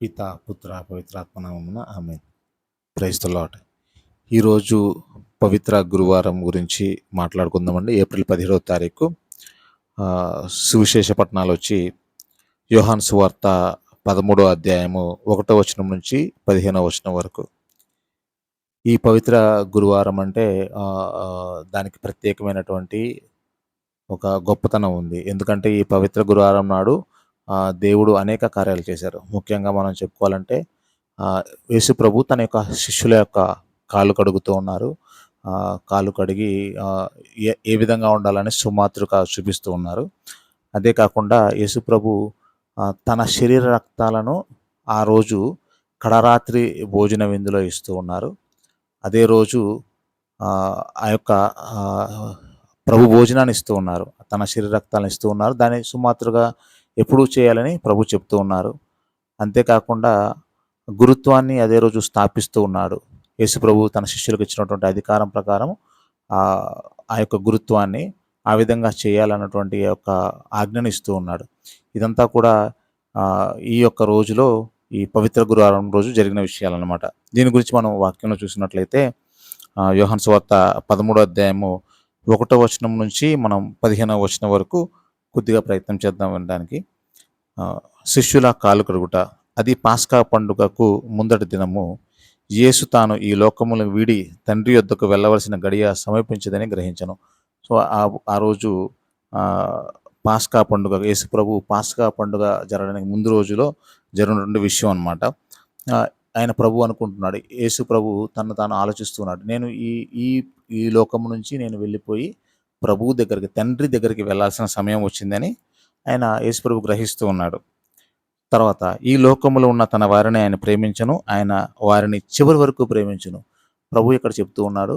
పిత పుత్ర పవిత్రాత్మనామమున ఆమె ప్రైస్తలాట్ ఈరోజు పవిత్ర గురువారం గురించి మాట్లాడుకుందామండి. ఏప్రిల్ పదిహేడవ తారీఖు సువిశేష పట్టణాలు వచ్చి యోహాన్ సువార్త పదమూడో అధ్యాయము ఒకటో వచనం నుంచి పదిహేనో వచనం వరకు. ఈ పవిత్ర గురువారం అంటే దానికి ప్రత్యేకమైనటువంటి ఒక గొప్పతనం ఉంది. ఎందుకంటే ఈ పవిత్ర గురువారం నాడు దేవుడు అనేక కార్యాలు చేశారు. ముఖ్యంగా మనం చెప్పుకోవాలంటే యేసు ప్రభు తన యొక్క శిష్యుల యొక్క కాళ్ళు కడుగుతూ ఉన్నారు. కాళ్ళు కడిగి ఏ ఏ విధంగా ఉండాలని సుమాతృక చూపిస్తూ ఉన్నారు. అదే కాకుండా యేసు ప్రభు తన శరీర రక్తాలను ఆ రోజు కడరాత్రి భోజన విందులో ఇస్తూ ఉన్నారు. అదే రోజు ఆ యొక్క ప్రభు భోజనాన్ని ఇస్తూ ఉన్నారు. తన శరీర రక్తాలను ఇస్తూ ఉన్నారు. దాన్ని సుమాత్రుగా ఎప్పుడూ చేయాలని ప్రభు చెప్తూ ఉన్నారు. అంతేకాకుండా గురుత్వాన్ని అదే రోజు స్థాపిస్తూ ఉన్నాడు. యేసు ప్రభు తన శిష్యులకు ఇచ్చినటువంటి అధికారం ప్రకారం ఆ యొక్క గురుత్వాన్ని ఆ విధంగా చేయాలన్నటువంటి యొక్క ఆజ్ఞను ఇస్తూ ఉన్నాడు. ఇదంతా కూడా ఈ యొక్క రోజులో ఈ పవిత్ర గురువారం రోజు జరిగిన విషయాలన్నమాట. దీని గురించి మనం వాక్యంలో చూసినట్లయితే యోహన్ సువార్త పదమూడో అధ్యాయము ఒకటో వచనం నుంచి మనం పదిహేనవ వచనం వరకు కొద్దిగా ప్రయత్నం చేద్దాం వినడానికి శిష్యుల కాలు కడుగుట అది పాస్కా పండుగకు ముందటి దినము. యేసు తాను ఈ లోకమును వీడి తండ్రి యొద్దకు వెళ్ళవలసిన గడియ సమీపించదని గ్రహించను. సో ఆ రోజు పాస్కా పండుగ యేసు ప్రభు పాస్కా పండుగ జరగడానికి ముందు రోజులో జరిగినటువంటి విషయం అనమాట ఆయన ప్రభు అనుకుంటున్నాడు యేసు ప్రభు తను తాను ఆలోచిస్తున్నాడు. నేను ఈ ఈ ఈ లోకము నుంచి నేను వెళ్ళిపోయి ప్రభువు దగ్గరికి తండ్రి దగ్గరికి వెళ్ళాల్సిన సమయం వచ్చిందని ఆయన యేసుప్రభు గ్రహిస్తూ ఉన్నాడు. తర్వాత ఈ లోకంలో ఉన్న తన వారిని ఆయన ప్రేమించను ఆయన వారిని చివరి వరకు ప్రేమించను. ప్రభు ఇక్కడ చెప్తూ ఉన్నాడు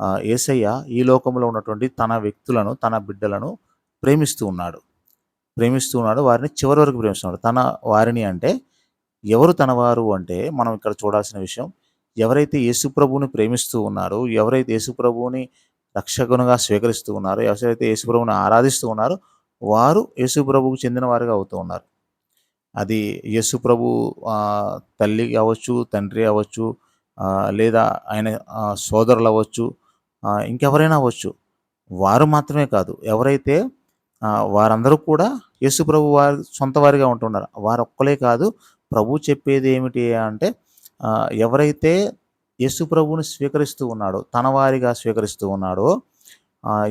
ఏసయ్య యేసయ్య ఈ లోకంలో ఉన్నటువంటి తన వ్యక్తులను తన బిడ్డలను ప్రేమిస్తూ ఉన్నాడు. ప్రేమిస్తూ ఉన్నాడు వారిని చివరి వరకు ప్రేమిస్తున్నాడు తన వారిని అంటే ఎవరు తన వారు అంటే మనం ఇక్కడ చూడాల్సిన విషయం ఎవరైతే యేసుప్రభువుని ప్రేమిస్తూ ఉన్నారో ఎవరైతే యేసుప్రభువుని ప్రభువుని రక్షకునిగా స్వీకరిస్తూ ఉన్నారు. ఎవరైతే యేసుప్రభుని ఆరాధిస్తూ ఉన్నారో వారు యేసుప్రభుకు చెందిన వారుగా అవుతూ ఉన్నారు. అది యేసుప్రభు తల్లి అవ్వచ్చు తండ్రి అవ్వచ్చు లేదా ఆయన సోదరులు అవ్వచ్చు ఇంకెవరైనా అవ్వచ్చు. వారు మాత్రమే కాదు. ఎవరైతే వారందరూ కూడా యేసుప్రభు వారి సొంత వారిగా ఉంటున్నారు. వారు ఒక్కలే కాదు. ప్రభు చెప్పేది ఏమిటి అంటే ఎవరైతే యేసు ప్రభువుని స్వీకరిస్తూ ఉన్నాడో. తన వారిగా స్వీకరిస్తూ ఉన్నాడో.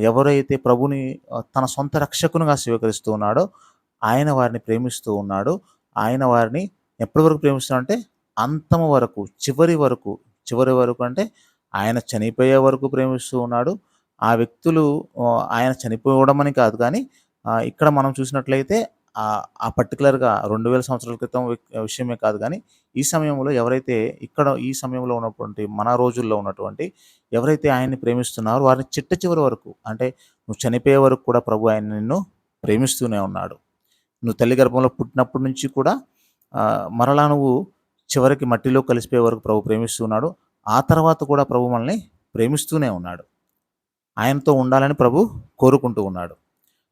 ఎవరైతే ప్రభుని తన సొంత రక్షకునిగా స్వీకరిస్తూ ఉన్నాడో ఆయన వారిని ప్రేమిస్తూ ఉన్నాడు. ఆయన వారిని ఎప్పటి వరకు ప్రేమిస్తున్నాడు అంటే అంతం వరకు చివరి వరకు చివరి వరకు అంటే ఆయన చనిపోయే వరకు ప్రేమిస్తూ ఉన్నాడు. ఆ వ్యక్తులు ఆయన చనిపోవడం అని కాదు కానీ ఇక్కడ మనం చూసినట్లయితే ఆ పర్టికులర్గా రెండు వేల సంవత్సరాల క్రితం విషయమే కాదు కానీ ఈ సమయంలో ఎవరైతే ఇక్కడ ఈ సమయంలో ఉన్నటువంటి మన రోజుల్లో ఉన్నటువంటి ఎవరైతే ఆయన్ని ప్రేమిస్తున్నారో వారిని చిట్ట చివరి వరకు అంటే నువ్వు చనిపోయే వరకు కూడా ప్రభు ఆయన నిన్ను ప్రేమిస్తూనే ఉన్నాడు. నువ్వు తల్లి గర్భంలో పుట్టినప్పటి నుంచి కూడా మరలా నువ్వు చివరికి మట్టిలో కలిసిపోయే వరకు ప్రభు ప్రేమిస్తున్నాడు ఆ తర్వాత కూడా ప్రభు మనల్ని ప్రేమిస్తూనే ఉన్నాడు. ఆయనతో ఉండాలని ప్రభు కోరుకుంటూ ఉన్నాడు.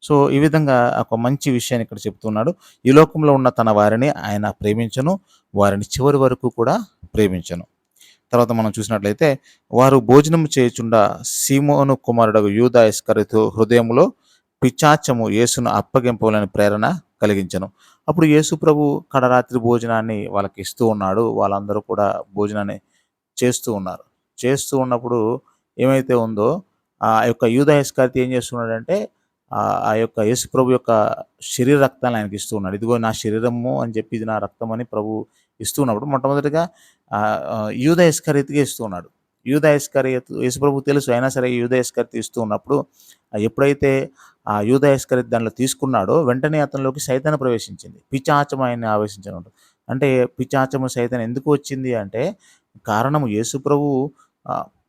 సో ఈ విధంగా ఒక మంచి విషయాన్ని ఇక్కడ చెప్తున్నాడు. ఈ లోకంలో ఉన్న తన వారిని ఆయన ప్రేమించను వారిని చివరి వరకు కూడా ప్రేమించను. తర్వాత మనం చూసినట్లయితే వారు భోజనం చేయుచుండ సీమోను కుమారుడు యూదా ఇస్కరితు హృదయంలో పిచాచము యేసును అప్పగింపవాలని ప్రేరణ కలిగించను. అప్పుడు యేసు ప్రభు కడరాత్రి భోజనాన్ని వాళ్ళకి ఇస్తూ ఉన్నాడు. వాళ్ళందరూ కూడా భోజనాన్ని చేస్తూ ఉన్నారు. చేస్తూ ఉన్నప్పుడు ఏమైతే ఉందో ఆ యొక్క యూదా ఇస్కరితు ఏం చేస్తున్నాడంటే ఆ యొక్క యేసు ప్రభు యొక్క శరీర రక్తాన్ని ఆయనకి ఇస్తూ ఉన్నాడు. ఇదిగో నా శరీరము అని చెప్పి ఇది నా రక్తం అని ప్రభు ఇస్తూ ఉన్నప్పుడు మొట్టమొదటిగా యూద ఆ, ఇస్తూ ఉన్నాడు. యూద ఇస్కరియత్ యేసు తెలుసు అయినా సరే యూదా ఇస్కరిత్ ఇస్తూ ఉన్నప్పుడు ఎప్పుడైతే ఆ యూదా ఇస్కరిత్ దానిలో తీసుకున్నాడో వెంటనే అతనిలోకి సైతాన్ని ప్రవేశించింది. పిచాచం ఆయన్ని ఆవేశించినట్టు అంటే పిచాచము సైతం ఎందుకు వచ్చింది అంటే కారణము యేసుప్రభు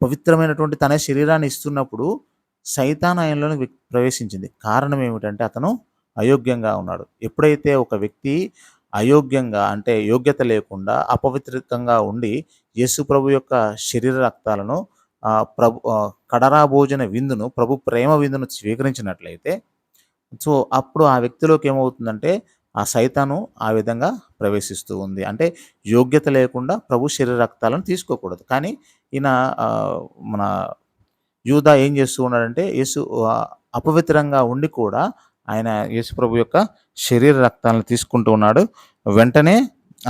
పవిత్రమైనటువంటి తన శరీరాన్ని ఇస్తున్నప్పుడు సైతాన్ ప్రవేశించింది. కారణం ఏమిటంటే అతను అయోగ్యంగా ఉన్నాడు. ఎప్పుడైతే ఒక వ్యక్తి అయోగ్యంగా అంటే యోగ్యత లేకుండా అపవిత్రితంగా ఉండి యేసు ప్రభు యొక్క శరీర రక్తాలను ప్రభు కడరా భోజన విందును ప్రభు ప్రేమ విందును స్వీకరించినట్లయితే సో అప్పుడు ఆ వ్యక్తిలోకి ఏమవుతుందంటే ఆ సైతాను ఆ విధంగా ప్రవేశిస్తూ ఉంది. అంటే యోగ్యత లేకుండా ప్రభు శరీర రక్తాలను తీసుకోకూడదు. కానీ ఈయన మన యూదా ఏం చేస్తూ ఉన్నాడంటే యేసు అపవిత్రంగా ఉండి కూడా ఆయన యేసుప్రభు యొక్క శరీర రక్తాలను తీసుకుంటూ ఉన్నాడు. వెంటనే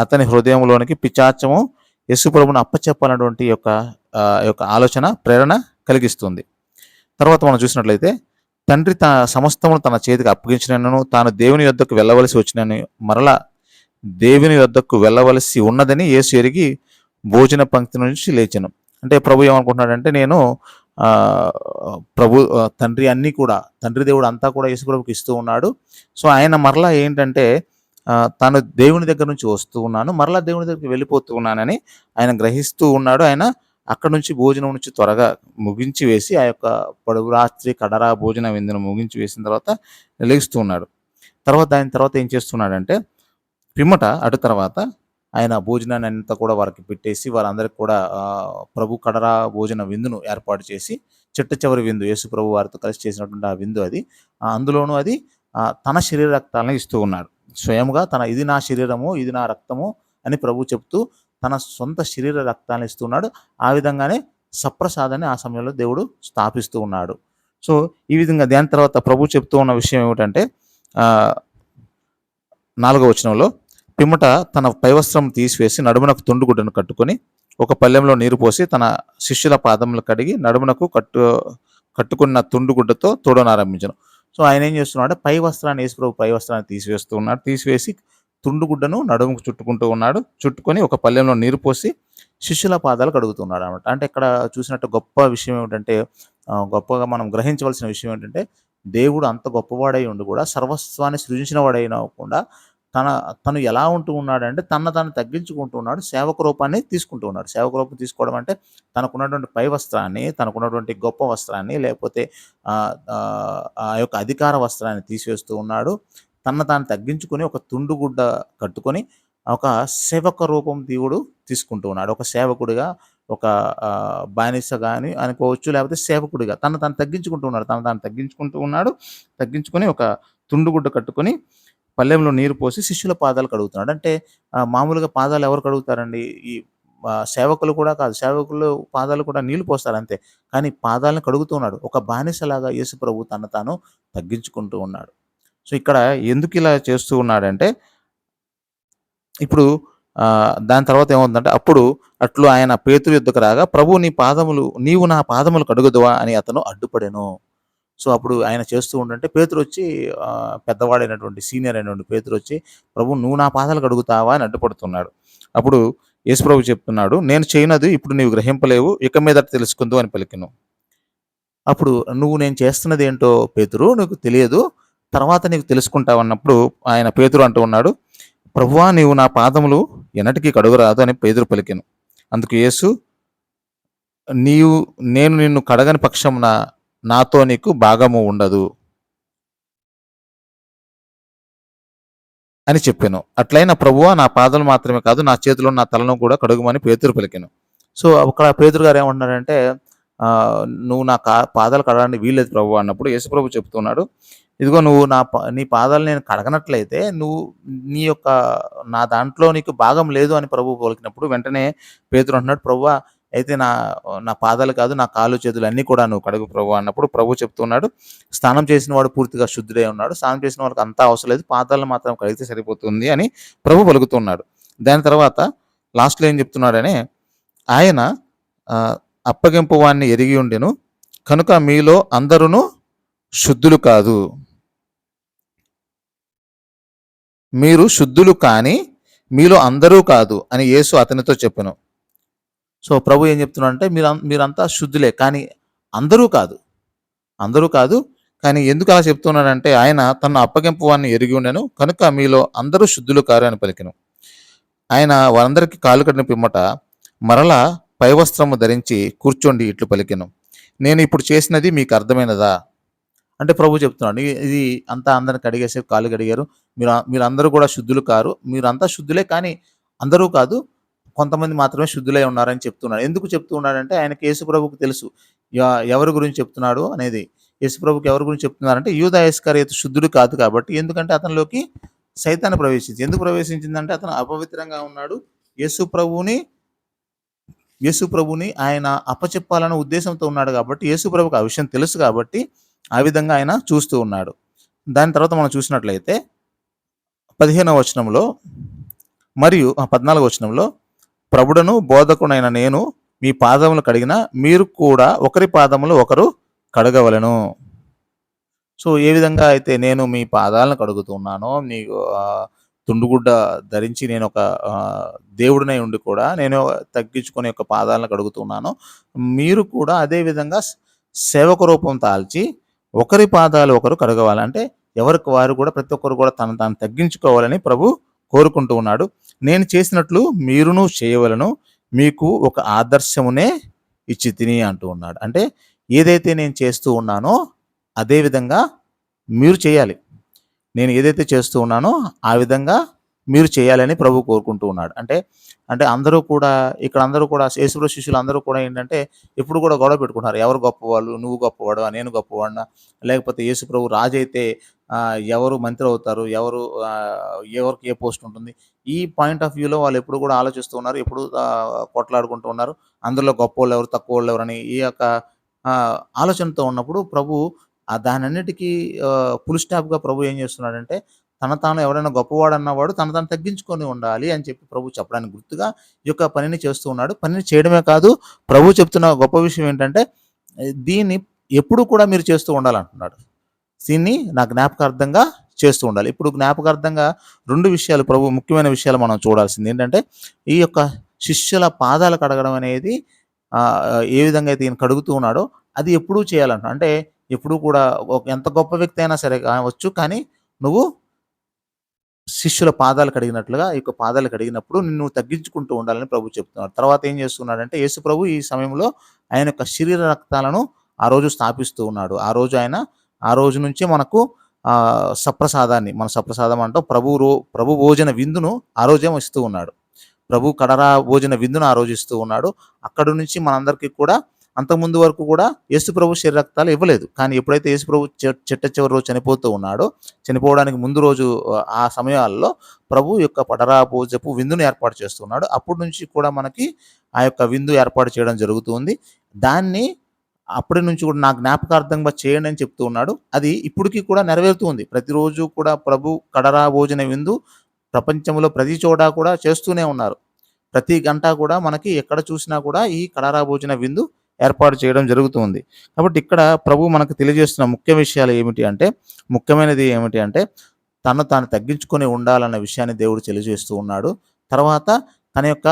అతని హృదయంలోనికి పిచాచము యేసుప్రభును అప్పచెప్పాలన్నటువంటి యొక్క యొక్క ఆలోచన ప్రేరణ కలిగిస్తుంది. తర్వాత మనం చూసినట్లయితే తండ్రి తన సమస్తమును తన చేతికి అప్పగించినను తాను దేవుని యొద్దకు వెళ్ళవలసి వచ్చినని మరలా దేవుని యొద్దకు వెళ్ళవలసి ఉన్నదని యేసు ఎరిగి భోజన పంక్తి నుంచి లేచను. అంటే ప్రభు ఏమనుకుంటున్నాడంటే నేను ప్రభు తండ్రి అన్నీ కూడా తండ్రి దేవుడు అంతా కూడా యేసుప్రభుకి ఇస్తూ ఉన్నాడు. సో ఆయన మరలా ఏంటంటే తాను దేవుని దగ్గర నుంచి వస్తూ ఉన్నాను మరలా దేవుని దగ్గరికి వెళ్ళిపోతూ ఉన్నానని ఆయన గ్రహిస్తూ ఉన్నాడు. ఆయన అక్కడ నుంచి భోజనం నుంచి త్వరగా ముగించి వేసి ఆ యొక్క పొడవు రాత్రి కడరా భోజనం విందును ముగించి వేసిన తర్వాత లేస్తూ ఉన్నాడు. తర్వాత ఆయన తర్వాత ఏం చేస్తున్నాడంటే పిమ్మట అటు తర్వాత ఆయన భోజనాన్ని అంతా కూడా వారికి పెట్టేసి వారందరికి కూడా ప్రభు కడరా భోజన విందును ఏర్పాటు చేసి చిట్ట చివరి విందు యేసు ప్రభు వారితో కలిసి చేసినటువంటి ఆ విందు అది. అందులోనూ అది తన శరీర రక్తాలను ఇస్తూ ఉన్నాడు. స్వయంగా తన ఇది నా శరీరము ఇది నా రక్తము అని ప్రభు చెప్తూ తన సొంత శరీర రక్తాన్ని ఇస్తున్నాడు ఆ విధంగానే సప్రసాదాన్ని ఆ సమయంలో దేవుడు స్థాపిస్తూ ఉన్నాడు. సో ఈ విధంగా దాని తర్వాత ప్రభు చెప్తూ ఉన్న విషయం ఏమిటంటే నాలుగవ వచనంలో పిమ్మట తన పైవస్త్రం తీసివేసి నడుమునకు తుండుగుడ్డను కట్టుకొని ఒక పల్లెంలో నీరు పోసి తన శిష్యుల పాదములు కడిగి నడుమునకు కట్టు కట్టుకున్న తుండుగుడ్డతో తోడనారంభించను సో ఆయన ఏం చేస్తున్నాడు? పై వస్త్రాన్ని యేసుప్రభు పై వస్త్రాన్ని తీసివేస్తూ ఉన్నాడు. తీసివేసి తుండుగుడ్డను నడుముకు చుట్టుకుంటూ ఉన్నాడు. చుట్టుకొని ఒక పల్లెంలో నీరు పోసి శిష్యుల పాదాలు కడుగుతున్నాడు అనమాట అంటే ఇక్కడ చూసినట్టు గొప్ప విషయం ఏమిటంటే గొప్పగా మనం గ్రహించవలసిన విషయం ఏంటంటే దేవుడు అంత గొప్పవాడై ఉండి కూడా సర్వస్వాన్ని సృజించిన వాడైనా కూడా తన తను ఎలా ఉంటూ ఉన్నాడంటే తన తను తగ్గించుకుంటూ ఉన్నాడు సేవక రూపాన్ని తీసుకుంటూ ఉన్నాడు. సేవక రూపం తీసుకోవడం అంటే తనకున్నటువంటి పై వస్త్రాన్ని తనకున్నటువంటి గొప్ప వస్త్రాన్ని లేకపోతే ఆ, యొక్క అధికార వస్త్రాన్ని తీసివేస్తూ ఉన్నాడు. తన తాను తగ్గించుకొని ఒక తుండుగుడ్డ కట్టుకొని ఒక సేవక రూపం దేవుడు తీసుకుంటూ ఉన్నాడు. ఒక సేవకుడిగా ఒక బానిస కానీ అనుకోవచ్చు లేకపోతే సేవకుడిగా. తను తను తగ్గించుకుంటూ ఉన్నాడు. తను తాను తగ్గించుకుంటూ ఉన్నాడు. తగ్గించుకొని ఒక తుండుగుడ్డ కట్టుకొని పల్లెంలో నీరు పోసి శిష్యుల పాదాలు కడుగుతున్నాడు. అంటే మామూలుగా పాదాలు ఎవరు కడుగుతారండి? ఈ సేవకులు కూడా కాదు. సేవకులు పాదాలు కూడా నీళ్ళు పోస్తారు అంతే. కానీ పాదాలను కడుగుతున్నాడు ఒక బానిసలాగా యేసు ప్రభు తను తాను తగ్గించుకుంటూ ఉన్నాడు. సో ఇక్కడ ఎందుకు ఇలా చేస్తూ ఉన్నాడంటే ఇప్పుడు దాని తర్వాత ఏమవుతుందంటే అప్పుడు అట్లు ఆయన పేతురు యుద్ధకు రాగా ప్రభు నీ పాదములు నీవు నా పాదములు కడుగుదువా? అని అతను అడ్డుపడెను. సో అప్పుడు ఆయన చేస్తూ ఉండంటే పేతురు వచ్చి పెద్దవాడైనటువంటి సీనియర్ అయినటువంటి పేతురు వచ్చి ప్రభు నువ్వు నా పాదాలు కడుగుతావా అని అడ్డుపడుతున్నాడు. అప్పుడు యేసుప్రభు చెప్తున్నాడు నేను చేయనది ఇప్పుడు నీవు గ్రహింపలేవు ఇక మీద తెలుసుకుందు అని పలికిను. అప్పుడు నువ్వు నేను చేస్తున్నది ఏంటో పేతురు నీకు తెలియదు తర్వాత నీకు తెలుసుకుంటావు అన్నప్పుడు ఆయన పేతురు అంటూ ఉన్నాడు ప్రభువా నీవు నా పాదములు ఎన్నటికీ కడుగురాదు అని పేదరు పలికెను. అందుకు యేసు నీవు నేను నిన్ను కడగని పక్షమున నాతో నీకు భాగము ఉండదు అని చెప్పాను. అట్లయిన ప్రభువా నా పాదలు మాత్రమే కాదు నా చేతిలో నా తలను కూడా కడుగుమని పేతురు పలికాను. సో అక్కడ పేతురు గారు ఏమంటున్నారంటే నువ్వు నా కా పాదాలు కడగడానికి వీల్లేదు ప్రభు అన్నప్పుడు యేసుప్రభు చెప్తున్నాడు. ఇదిగో నువ్వు నా పా- నీ పాదాలు నేను కడగనట్లయితే నువ్వు నీ యొక్క నా దాంట్లో నీకు భాగం లేదు అని ప్రభు పలికినప్పుడు వెంటనే పేతురు అంటున్నాడు. ప్రభు అయితే నా నా పాదాలు కాదు నా కాళ్ళు చేతులు అన్నీ కూడా నువ్వు కడుగు ప్రభు అన్నప్పుడు ప్రభు చెప్తున్నాడు స్నానం చేసిన వాడు పూర్తిగా శుద్ధుడై ఉన్నాడు. స్నానం చేసిన వాళ్ళకి అంతా అవసరం లేదు. పాదాలను మాత్రం కడిగితే సరిపోతుంది అని ప్రభు పలుకుతున్నాడు దాని తర్వాత లాస్ట్లో ఏం చెప్తున్నాడని ఆయన అప్పగింపు వాణ్ణి ఎరిగి ఉండెను. కనుక మీలో అందరూ శుద్ధులు కాదు. మీరు శుద్ధులు కానీ మీలో అందరూ కాదు అని యేసు అతనితో చెప్పను. సో ప్రభు ఏం చెప్తున్నా అంటే మీరు మీరంతా శుద్ధులే కానీ అందరూ కాదు. అందరూ కాదు కానీ ఎందుకు అలా చెప్తున్నాడంటే ఆయన తన అప్పగింపు వాడిని ఎరిగి ఉండెను కనుక మీలో అందరూ శుద్ధులు కారు అని పలికిను. ఆయన వారందరికీ కాలు కట్టిన పిమ్మట మరలా పైవస్త్రము ధరించి కూర్చోండి ఇట్లు పలికెను. నేను ఇప్పుడు చేసినది మీకు అర్థమైనదా? అంటే ప్రభు చెప్తున్నాడు "ఇది- అంతా అందరికి కడిగేసి కాలు కడిగారు. మీరు మీరందరూ కూడా శుద్ధులు కారు. మీరంతా శుద్ధులే కానీ అందరూ కాదు కొంతమంది మాత్రమే శుద్ధులై ఉన్నారని చెప్తున్నాడు ఎందుకు చెప్తూ ఉన్నాడంటే ఆయనకి యేసు ప్రభుకు తెలుసు. ఎవరి గురించి చెప్తున్నాడు అనేది. యేసు ప్రభుకి ఎవరి గురించి చెప్తున్నారంటే యూదా ఇస్కరియతు శుద్ధుడు కాదు కాబట్టి. ఎందుకంటే అతనిలోకి సైతాన్ని ప్రవేశించింది. ఎందుకు ప్రవేశించిందంటే అతను అపవిత్రంగా ఉన్నాడు. యేసు ప్రభువుని యేసు ప్రభుని ఆయన అప్పచెప్పాలనే ఉద్దేశంతో ఉన్నాడు కాబట్టి యేసు ప్రభుకి ఆ విషయం తెలుసు కాబట్టి ఆ విధంగా ఆయన చూస్తూ ఉన్నాడు. దాని తర్వాత మనం చూసినట్లయితే పదిహేనవ వచనంలో మరియు ఆ వచనంలో ప్రభుడను బోధకునైన నేను మీ పాదములు కడిగిన మీరు కూడా ఒకరి పాదములు ఒకరు కడగవలను. సో ఏ విధంగా అయితే నేను మీ పాదాలను కడుగుతున్నానో మీ తుండుగుడ్డ ధరించి నేను ఒక దేవుడినై ఉండి కూడా నేను తగ్గించుకునే యొక్క పాదాలను కడుగుతున్నాను. మీరు కూడా అదే విధంగా సేవక రూపం తాల్చి ఒకరి పాదాలు ఒకరు కడగవాలంటే ఎవరికి వారు కూడా ప్రతి ఒక్కరు కూడా తను తాను తగ్గించుకోవాలని ప్రభు కోరుకుంటూ ఉన్నాడు. నేను చేసినట్లు మీరును చేయవలను మీకు ఒక ఆదర్శమునే ఇచ్చి తిని అంటూ ఉన్నాడు. అంటే ఏదైతే నేను చేస్తూ ఉన్నానో అదే విధంగా మీరు చేయాలి. నేను ఏదైతే చేస్తూ ఉన్నానో ఆ విధంగా మీరు చేయాలని ప్రభు కోరుకుంటూ ఉన్నాడు. అంటే అంటే అందరూ కూడా ఇక్కడ అందరూ కూడా యేసుప్రభు శిష్యులు అందరూ కూడా ఏంటంటే ఎప్పుడు కూడా గొడవ పెట్టుకుంటారు ఎవరు గొప్పవాళ్ళు? నువ్వు గొప్పవాడు నేను గొప్పవాడినా? లేకపోతే యేసుప్రభు రాజు అయితే ఎవరు మంత్రి అవుతారు? ఎవరు ఎవరికి ఏ పోస్ట్ ఉంటుంది? ఈ పాయింట్ ఆఫ్ వ్యూలో వాళ్ళు ఎప్పుడు కూడా ఆలోచిస్తూ ఉన్నారు. ఎప్పుడు కొట్లాడుకుంటూ ఉన్నారు. అందులో గొప్ప వాళ్ళు ఎవరు తక్కువ వాళ్ళు ఎవరని ఈ యొక్క ఆలోచనతో ఉన్నప్పుడు ప్రభు దానన్నిటికీ ఫుల్ స్టాప్గా ప్రభు ఏం చేస్తున్నాడంటే తన తాను ఎవరైనా గొప్పవాడు అన్నవాడు తన తాను తగ్గించుకొని ఉండాలి అని చెప్పి ప్రభు చెప్పడానికి గుర్తుగా ఈ యొక్క పనిని చేస్తూ ఉన్నాడు. పనిని చేయడమే కాదు ప్రభు చెప్తున్న గొప్ప విషయం ఏంటంటే దీన్ని ఎప్పుడు కూడా మీరు చేస్తూ ఉండాలంటున్నాడు. దీన్ని నా జ్ఞాపకార్థంగా చేస్తూ ఉండాలి. ఇప్పుడు జ్ఞాపకార్థంగా రెండు విషయాలు ప్రభు ముఖ్యమైన విషయాలు మనం చూడాల్సింది ఏంటంటే ఈ యొక్క శిష్యుల పాదాలు కడగడం అనేది ఏ విధంగా అయితే ఈయన కడుగుతూ ఉన్నాడో అది ఎప్పుడూ చేయాలంట అంటే ఎప్పుడూ కూడా ఎంత గొప్ప వ్యక్తి అయినా సరే కావచ్చు కానీ నువ్వు శిష్యుల పాదాలు కడిగినట్లుగా ఈ యొక్క పాదాలు కడిగినప్పుడు నిన్ను తగ్గించుకుంటూ ఉండాలని ప్రభు చెప్తున్నాడు తర్వాత ఏం చేస్తున్నాడంటే యేసు ప్రభు ఈ సమయంలో ఆయన యొక్క శరీర రక్తాలను ఆ రోజు స్థాపిస్తూ ఉన్నాడు. ఆ రోజు ఆయన ఆ రోజు నుంచి మనకు సప్రసాదాన్ని మన సప్రసాదం అంటాం ప్రభు రో ప్రభు భోజన విందును ఆ రోజే ఇస్తూ ఉన్నాడు. ప్రభు కడరా భోజన విందును ఆ రోజు ఇస్తూ ఉన్నాడు. అక్కడి నుంచి మనందరికీ కూడా అంతకుముందు వరకు కూడా యేసుప్రభు శరీర రక్తాలు ఇవ్వలేదు. కానీ ఎప్పుడైతే యేసుప్రభు చెట్ట చివరి రోజు చనిపోతూ ఉన్నాడో చనిపోవడానికి ముందు రోజు ఆ, సమయాల్లో ప్రభు యొక్క పడరా భోజపు విందును ఏర్పాటు చేస్తున్నాడు. అప్పటి నుంచి కూడా మనకి ఆ యొక్క విందు ఏర్పాటు చేయడం జరుగుతుంది. దాన్ని అప్పటి నుంచి కూడా నా జ్ఞాపకార్థంగా చేయండి అని చెప్తూ ఉన్నాడు. అది ఇప్పటికీ కూడా నెరవేరుతుంది ప్రతిరోజు కూడా ప్రభు కడరా భోజన విందు ప్రపంచంలో ప్రతి చోట కూడా చేస్తూనే ఉన్నారు. ప్రతి గంట కూడా మనకి ఎక్కడ చూసినా కూడా ఈ కడరా భోజన విందు ఏర్పాటు చేయడం జరుగుతుంది. కాబట్టి ఇక్కడ ప్రభు మనకు తెలియజేస్తున్న ముఖ్య విషయాలు ఏమిటి అంటే ముఖ్యమైనది ఏమిటి అంటే తను తాను తగ్గించుకొని ఉండాలన్న విషయాన్ని దేవుడు తెలియజేస్తూ ఉన్నాడు. తర్వాత తన యొక్క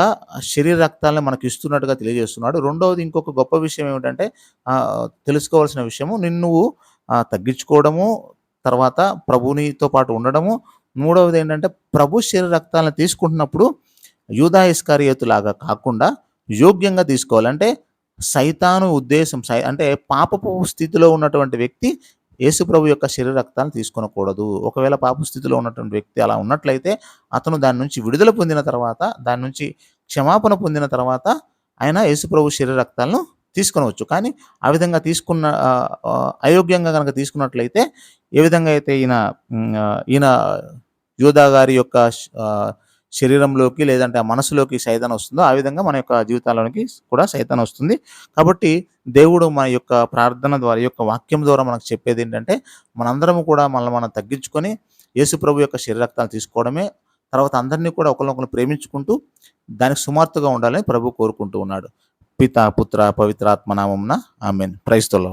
శరీర రక్తాలను మనకు ఇస్తున్నట్టుగా తెలియజేస్తున్నాడు. రెండవది ఇంకొక గొప్ప విషయం ఏమిటంటే తెలుసుకోవాల్సిన విషయము నిన్ను నువ్వు తగ్గించుకోవడము తర్వాత ప్రభునితో పాటు ఉండడము. మూడవది ఏంటంటే ప్రభు శరీర రక్తాలను తీసుకుంటున్నప్పుడు యూదా ఇస్కారియోతు లాగా కాకుండా యోగ్యంగా తీసుకోవాలంటే సైతాను ఉద్దేశం సై అంటే పాపపు స్థితిలో ఉన్నటువంటి వ్యక్తి యేసుప్రభు యొక్క శరీర రక్తాలను తీసుకొనకూడదు. ఒకవేళ పాప స్థితిలో ఉన్నటువంటి వ్యక్తి అలా ఉన్నట్లయితే అతను దాని నుంచి విడుదల పొందిన తర్వాత దాని నుంచి క్షమాపణ పొందిన తర్వాత ఆయన యేసుప్రభు శరీర రక్తాలను తీసుకొనవచ్చు. కానీ ఆ విధంగా తీసుకున్న అయోగ్యంగా కనుక తీసుకున్నట్లయితే ఏ విధంగా అయితే ఈయన ఈయన యోధా గారి యొక్క శరీరంలోకి లేదంటే ఆ మనసులోకి సైతాన్ వస్తుందో ఆ విధంగా మన యొక్క జీవితాల్లోనికి కూడా సైతాన్ వస్తుంది. కాబట్టి దేవుడు మన యొక్క ప్రార్థన ద్వారా యొక్క వాక్యం ద్వారా మనకు చెప్పేది ఏంటంటే మనందరం కూడా మనల్ని మనం తగ్గించుకొని యేసు ప్రభు యొక్క శరీరక్తాలు తీసుకోవడమే తర్వాత అందరినీ కూడా ఒకరినొకరు ప్రేమించుకుంటూ దానికి సుమార్తగా ఉండాలని ప్రభు కోరుకుంటూ ఉన్నాడు. పిత పుత్ర పవిత్రాత్మ నామమున ఆమెన్. ప్రైస్తోలో